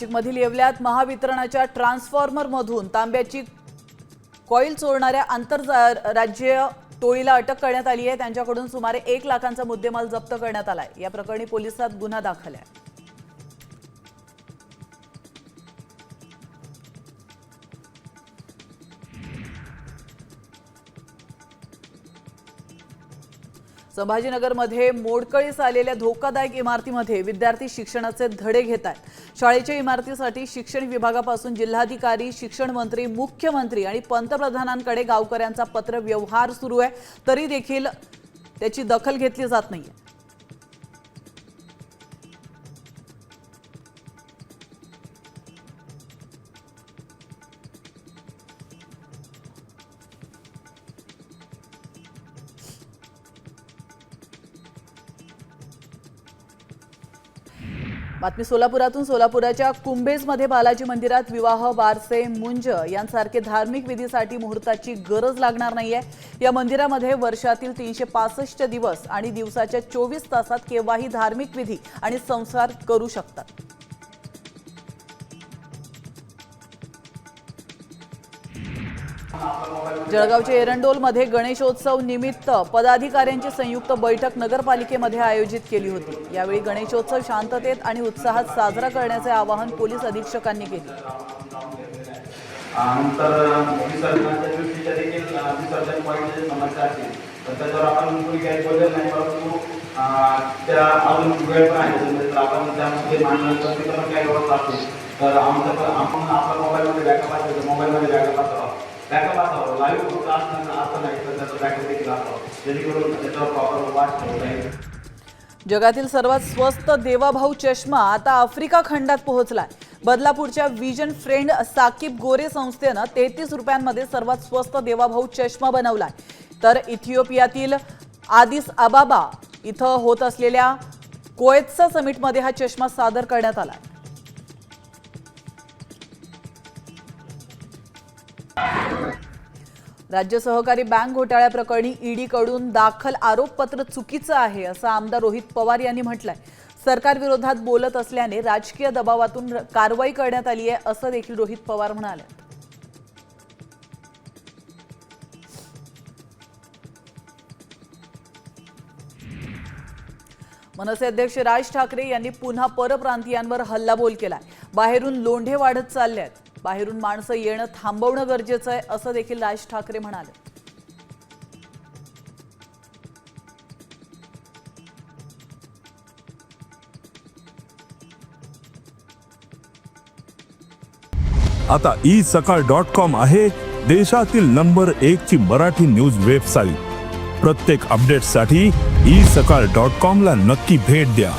नाशिकमधील येवल्यात महावितरणाच्या ट्रान्सफॉर्मरमधून तांब्याची कॉईल चोरणाऱ्या आंतर राज्य टोळीला अटक करण्यात आली आहे. त्यांच्याकडून सुमारे एक लाखांचा मुद्देमाल जप्त करण्यात आलाय. या प्रकरणी पोलिसात गुन्हा दाखल आहे. संभाजीनगरमध्ये मोडकळीस आलेल्या धोकादायक इमारतीमध्ये विद्यार्थी शिक्षणाचे धडे घेत आहेत. शाळेच्या इमारतीसाठी शिक्षण विभागापासून जिल्हाधिकारी शिक्षण मंत्री मुख्यमंत्री आणि पंतप्रधानांकडे गावकऱ्यांचा पत्र व्यवहार सुरू आहे. तरी देखील त्याची दखल घेतली जात नाहीये. बातमी सोलापुरातून. सोलापुराच्या कुंभेजमध्ये बालाजी मंदिरात विवाह बारसे मुंज यांसारखे धार्मिक विधीसाठी मुहूर्ताची गरज लागणार नाहीये. या मंदिरामध्ये वर्षातील तीनशे पासष्ट दिवस आणि दिवसाच्या चोवीस तासात केव्हाही धार्मिक विधी आणि संसार करू शकतात. जळगावच्या एरंडोलमध्ये गणेशोत्सव निमित्त पदाधिकाऱ्यांची संयुक्त बैठक नगरपालिकेमध्ये आयोजित केली होती. यावेळी गणेशोत्सव शांततेत आणि उत्साहात साजरा करण्याचे आवाहन पोलीस अधीक्षकांनी केले. तर त्याच्यावर आपण काही म्हणजे तर आपण आमचं आपण आपल्या मोबाईलमध्ये बॅकअप आहे तर मोबाईलमध्ये बॅकअप असावं लाईव्ह फक्त असं नाही तर त्याचं बॅकअप देखील असावं जेणेकरून त्याच्यावर प्रॉपर वाच ठेवता येईल जगातील सर्वात स्वस्त देवाभाऊ चष्मा आता आफ्रिका खंडात पोहोचलाय. बदलापूरच्या विजन फ्रेंड साकीब गोरे संस्थेनं तेहतीस रुपयांमध्ये सर्वात स्वस्त देवाभाऊ चष्मा बनवलाय. तर इथिओपियातील आदिस अबाबा इथं होत असलेल्या कोएत्सा समिटमध्ये हा चष्मा सादर करण्यात आला राज्य सहकारी बँक घोटाळ्याप्रकरणी ईडीकडून दाखल आरोपपत्र चुकीचं आहे असं आमदार रोहित पवार यांनी म्हटलंय. सरकार विरोधात बोलत असल्याने राजकीय दबावातून कारवाई करण्यात आली आहे असं देखील रोहित पवार म्हणाले. मनसे अध्यक्ष राज ठाकरे यांनी पुन्हा परप्रांतीयांवर हल्लाबोल केलाय. बाहेरून लोंढे वाढत चालले आहेत बाहेरून माणसं येणं थांबवणं गरजेचं आहे असं देखील राज ठाकरे म्हणाले. आता ई सकाळ डॉट कॉम आहे देशातील नंबर एक ची मराठी न्यूज वेबसाईट प्रत्येक अपडेटसाठी ई सकाळ डॉट कॉम ला नक्की भेट द्या.